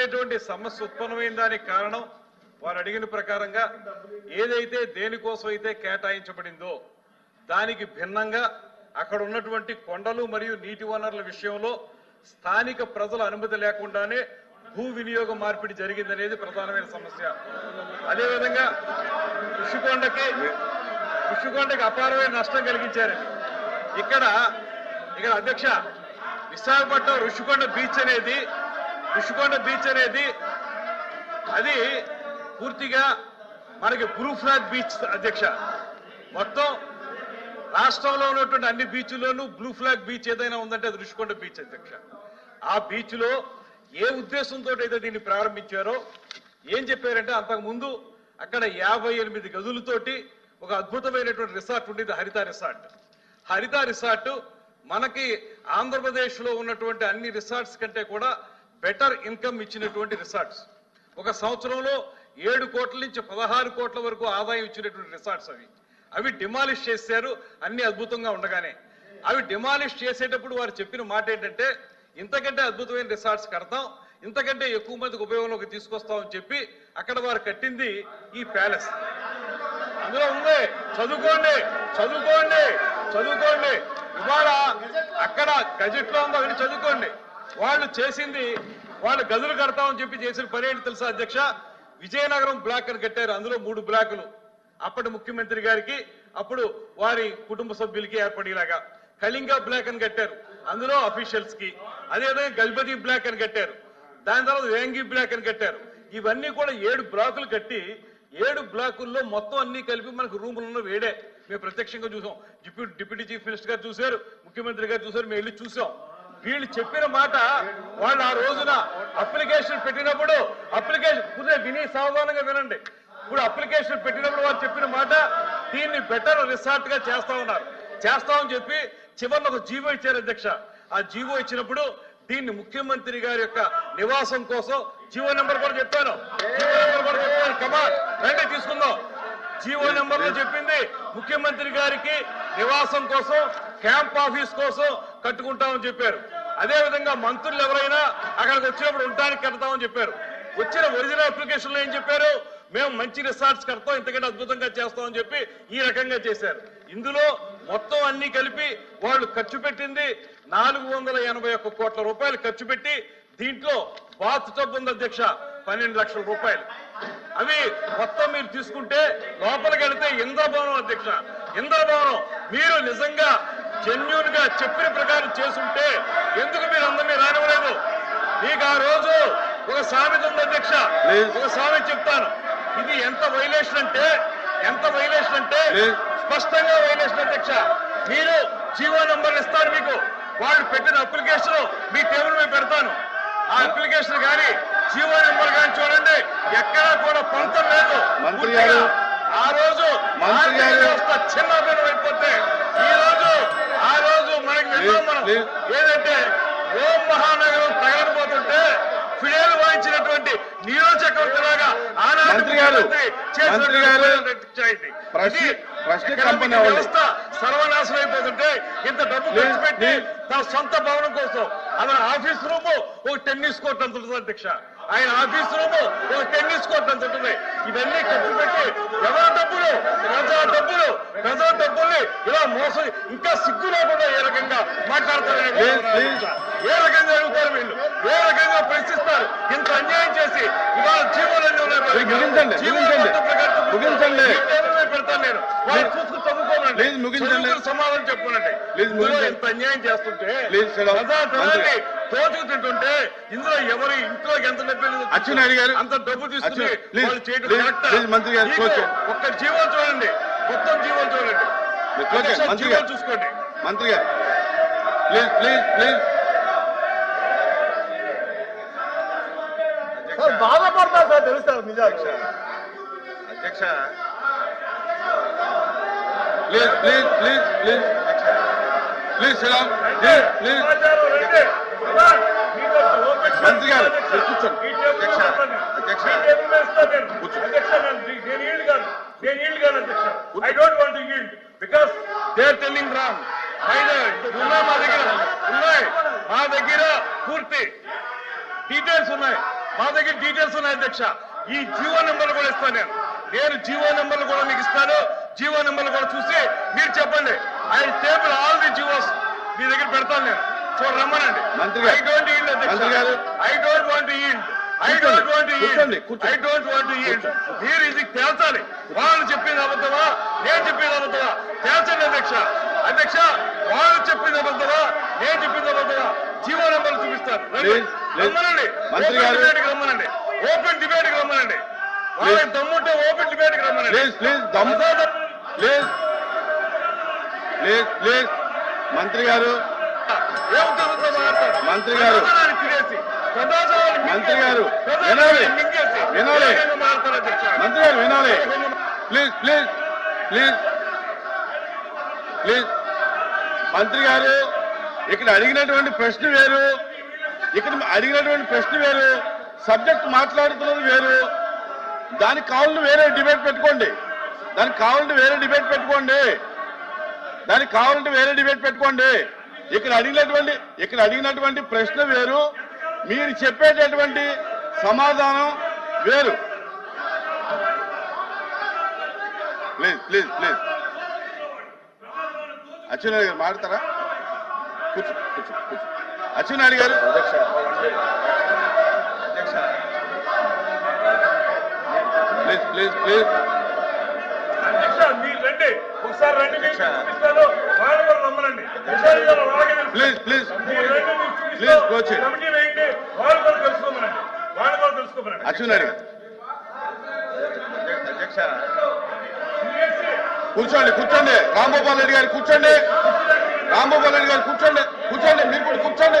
రకమైనటువంటి సమస్య ఉత్పన్నమైన దానికి కారణం వారు అడిగిన ప్రకారంగా ఏదైతే దేనికోసం అయితే కేటాయించబడిందో దానికి భిన్నంగా అక్కడ ఉన్నటువంటి కొండలు మరియు నీటి వనరుల విషయంలో స్థానిక ప్రజల అనుమతి లేకుండానే భూ వినియోగ మార్పిడి జరిగిందనేది ప్రధానమైన సమస్య. అదేవిధంగా ఋషికొండకి ఋషికొండకి అపారమైన నష్టం కలిగించారండి. ఇక్కడ ఇక్కడ అధ్యక్ష విశాఖపట్నం ఋషికొండ బీచ్ అనేది ఋషికొండ బీచ్ అనేది అది పూర్తిగా మనకి ప్రూఫ్ ఫ్లాగ్ బీచ్ అధ్యక్ష. మొత్తం రాష్ట్రంలో ఉన్నటువంటి అన్ని బీచ్ల్లోనూ బ్లూ ఫ్లాగ్ బీచ్ ఏదైనా ఉందంటే అది ఋషికొండ బీచ్ అధ్యక్ష. ఆ బీచ్లో ఏ ఉద్దేశంతో అయితే దీన్ని ప్రారంభించారో ఏం చెప్పారంటే అంతకుముందు అక్కడ యాభై ఎనిమిది గదులతోటి ఒక అద్భుతమైనటువంటి రిసార్ట్ ఉండేది హరిత రిసార్ట్. హరిత రిసార్ట్ మనకి ఆంధ్రప్రదేశ్లో ఉన్నటువంటి అన్ని రిసార్ట్స్ కంటే కూడా బెటర్ ఇన్కమ్ ఇచ్చినటువంటి రిసార్ట్స్. ఒక సంవత్సరంలో ఏడు కోట్ల నుంచి పదహారు కోట్ల వరకు ఆదాయం ఇచ్చినటువంటి రిసార్ట్స్ అవి. అవి డిమాలిష్ చేశారు అన్ని అద్భుతంగా ఉండగానే. అవి డిమాలిష్ చేసేటప్పుడు వారు చెప్పిన మాట ఏంటంటే ఇంతకంటే అద్భుతమైన రిసార్ట్స్ కడతాం ఇంతకంటే ఎక్కువ మందికి ఉపయోగంలోకి తీసుకొస్తామని చెప్పి అక్కడ వారు కట్టింది ఈ ప్యాలెస్. అందులో ఉంది చదువుకోండి చదువుకోండి చదువుకోండి. ఇవాళ అక్కడ గజెట్లో ఉందో అవన్నీ చదువుకోండి. వాళ్ళు చేసింది వాళ్ళు గదులు కడతామని చెప్పి చేసిన పని ఏంటి తెలుసా అధ్యక్ష? విజయనగరం బ్లాక్ అని కట్టారు అందులో మూడు బ్లాకులు. అప్పటి ముఖ్యమంత్రి గారికి అప్పుడు వారి కుటుంబ సభ్యులకి ఏర్పడేలాగా. కళింగ బ్లాక్ అని కట్టారు అందులో అఫీషియల్స్కి. అదేవిధంగా గల్బది బ్లాక్ అని కట్టారు దాని తర్వాత వేంగి బ్లాక్ అని కట్టారు. ఇవన్నీ కూడా ఏడు బ్లాకులు కట్టి ఏడు బ్లాకుల్లో మొత్తం అన్ని కలిపి మనకు రూములను వేడే. మేము ప్రత్యక్షంగా చూసాం. డిప్యూటీ డిప్యూటీ చీఫ్ మినిస్టర్ గారు చూశారు ముఖ్యమంత్రి గారు చూశారు మేము వెళ్ళి చూసాం. వీళ్ళు చెప్పిన మాట వాళ్ళు ఆ రోజున అప్లికేషన్ పెట్టినప్పుడు అప్లికేషన్ కుదిరే విని సావధానంగా వినండి. ఇప్పుడు అప్లికేషన్ పెట్టినప్పుడు వారు చెప్పిన మాట దీన్ని బెటర్ రిసార్ట్గా చేస్తా ఉన్నారు. చేస్తామని చెప్పి చివరిలో ఒక జీవో ఇచ్చారు అధ్యక్ష. ఆ జీవో ఇచ్చినప్పుడు దీన్ని ముఖ్యమంత్రి గారి యొక్క నివాసం కోసం జీవో నెంబర్ కూడా చెప్పాను. జీవో నెంబర్ కూడా చెప్పాను. కమాన్ రండి తీసుకుందాం. జీవో నెంబర్లో చెప్పింది ముఖ్యమంత్రి గారికి నివాసం కోసం క్యాంప్ ఆఫీస్ కోసం కట్టుకుంటామని చెప్పారు. అదే విధంగా మంత్రులు ఎవరైనా అక్కడికి వచ్చినప్పుడు ఉండడానికి కడతామని చెప్పారు. వచ్చిన ఒరిజినల్ అప్లికేషన్లో ఏం చెప్పారు? మేము మంచి రిసార్ట్స్ కడతాం ఇంతకంటే అద్భుతంగా చేస్తామని చెప్పి ఈ రకంగా చేశారు. ఇందులో మొత్తం అన్ని కలిపి వాళ్ళు ఖర్చు పెట్టింది నాలుగు వందల ఎనభై ఒక్క కోట్ల రూపాయలు ఖర్చు పెట్టి దీంట్లో బాత్ టబ్ ఉంది అధ్యక్ష పన్నెండు లక్షల రూపాయలు. అవి మొత్తం మీరు తీసుకుంటే లోపలికి వెళితే ఇంద్రభవనం అధ్యక్ష. ఇంద్రభవనం మీరు నిజంగా జెన్యున్గా చెప్పిన ప్రకారం చేసుంటే ఎందుకు మీరు అందరినీ రానివ్వలేదు మీకు ఆ రోజు ఒక సామెత ఉంది అధ్యక్ష. ఒక సామెత చెప్తాను ఇది ఎంత వైలేషన్ అంటే ఎంత వైలేషన్ అంటే. స్పష్టంగా వైలేషన్ అధ్యక్ష మీరు జీవో నంబర్ ఇస్తాను మీకు వాళ్ళు పెట్టిన అప్లికేషన్ మీ టేబుల్ మీద పెడతాను ఆ అప్లికేషన్ కానీ జీవో నెంబర్ కానీ చూడండి ఎక్కడా కూడా పొంతం లేదు మంత్రి గారు. ఆ రోజు మంత్రి గారు. వ్యవస్థ చిన్నభిన్నం అయిపోతే ఈ రోజు ఆ రోజు మనకి విన్నాం మనం ప్లీజ్. ఏదంటే ఓం మహానగరం తగలబోతుంటే ఫిడేలు వాయించినటువంటి నియోజకవర్గ లాగా ఆనాటి గారు. వ్యవస్థ సర్వనాశనం అయిపోతుంటే ఇంత డబ్బు ఖర్చు పెట్టి. తన సొంత భవనం కోసం అతని ఆఫీస్ రూమ్ ఒక టెన్నిస్ కోర్ట్ అంత ఉంటుంది అధ్యక్ష ఆయన ఆఫీస్ రూమ్ ఒక టెన్నిస్ కోర్ట్ అంత ఉంటుంది ఇవన్నీ ఖర్చు పెట్టి ఎవరి డబ్బులు ప్రజా డబ్బులు డబ్బుల్ని ఇలా మోసం ఇంకా సిగ్గు లేకుండా ఏ రకంగా మాట్లాడతారు. ఏ రకంగా అడుగుతారు వీళ్ళు ఏ రకంగా ప్రశ్నిస్తారు ఇంత అన్యాయం చేసి ఇవాళ జీవోలన్నీ ఉన్నాయి ముగించండి, పెడతాను నేను వాళ్ళు చూసుకుని చదువుకోనండి ముగించండి. సమాధానం చెప్పుకోనండి. ఇంత అన్యాయం చేస్తుంటే ప్లీజ్ sit down. ప్రజా ధనాన్ని మంత్రి. తోచుకు తింటుంటే ఇందులో ఎవరి ఇంట్లో ఎంత డబ్బు వెళ్ళిందో అచ్చెన్నాయుడు గారు. అంత డబ్బు తీసుకుని వాళ్ళు చేయండి. ఒక్క జీవో చూడండి మొత్తం జీవో చూడండి మంత్రి గారు. చూసుకోండి మంత్రి గారు ప్లీజ్ ప్లీజ్ ప్లీజ్ సార్ బాధపడతా సార్ తెలుస్తారు నిజాలు అధ్యక్ష please please please please please please please మంత్రి గారు, కూర్చోండి. అధ్యక్ష. అధ్యక్ష. ఈ టేబుల్ మీద ఇస్తాను నేను. కూర్చో. అధ్యక్ష, నేను కాను. కాను, అధ్యక్ష. ఉన్నాయి మా దగ్గర ఉన్నాయి. మా దగ్గర పూర్తి డీటెయిల్స్ ఉన్నాయి. మా దగ్గర డీటెయిల్స్ ఉన్నాయి అధ్యక్ష. ఈ జీవో నెంబర్లు కూడా ఇస్తాను నేను. నేను జీవో నెంబర్లు కూడా మీకు ఇస్తాను. జీవో నెంబర్లు కూడా చూసి మీరు చెప్పండి. I table all the GOs. మీ దగ్గర పెడతాను నేను. చూడ రమ్మనండి. ఐ డోంట్ ఈల్డ్ గారు. I don't want yield I. Don't want yield. I don't want yield మీరు ఇది తేల్చాలి. వాళ్ళు చెప్పింది అబద్ధమా? నేను చెప్పింది అబద్ధమా? తేల్చండి అధ్యక్ష. అధ్యక్ష వాళ్ళు చెప్పింది అబద్ధమా నేను చెప్పింది అబద్ధమా జీవో నెంబర్లు చూపిస్తారు. రమ్మనండి మంత్రి గారు. రమ్మనండి ఓపెన్ డిబేట్కి రమ్మనండి వాళ్ళకి దమ్ముంటే ఓపెన్ డిబేట్కి రమ్మనండి ప్లీజ్ ప్లీజ్ దమ్ ప్లీజ్ ప్లీజ్ ప్లీజ్ మంత్రి గారు ఏ? మంత్రి గారు. మంత్రి గారు. వినాలి. వినాలి. ఏ? మంత్రి గారు వినాలి ప్లీజ్ ప్లీజ్ ప్లీజ్ ప్లీజ్ మంత్రి గారు ఇక్కడ అడిగినటువంటి ప్రశ్న వేరు ఇక్కడ అడిగినటువంటి ప్రశ్న వేరు సబ్జెక్ట్ మాట్లాడుతున్నది వేరు. దానికి కావాలని వేరే డిబేట్ పెట్టుకోండి. దానికి కావాలంటే వేరే డిబేట్ పెట్టుకోండి. దానికి కావాలంటే వేరే డిబేట్ పెట్టుకోండి. ఇక్కడ అడిగినటువంటి ఇక్కడ అడిగినటువంటి ప్రశ్న వేరు. మీరు చెప్పేటటువంటి సమాధానం వేరు. Please please please. అచ్చెన్నాయుడు గారు మాడతారా? కూర్చో కూర్చో కూర్చో. అచ్చెన్నాయుడు గారు? Please please please. అధ్యక్ష. Please please. Please coach committee వేయండి. కూర్చోండి కూర్చోండి. రాంగోపాల్ రెడ్డి గారు కూర్చోండి. రాంగోపాల్ రెడ్డి గారు కూర్చోండి కూర్చోండి. మీరు కూడా కూర్చోండి.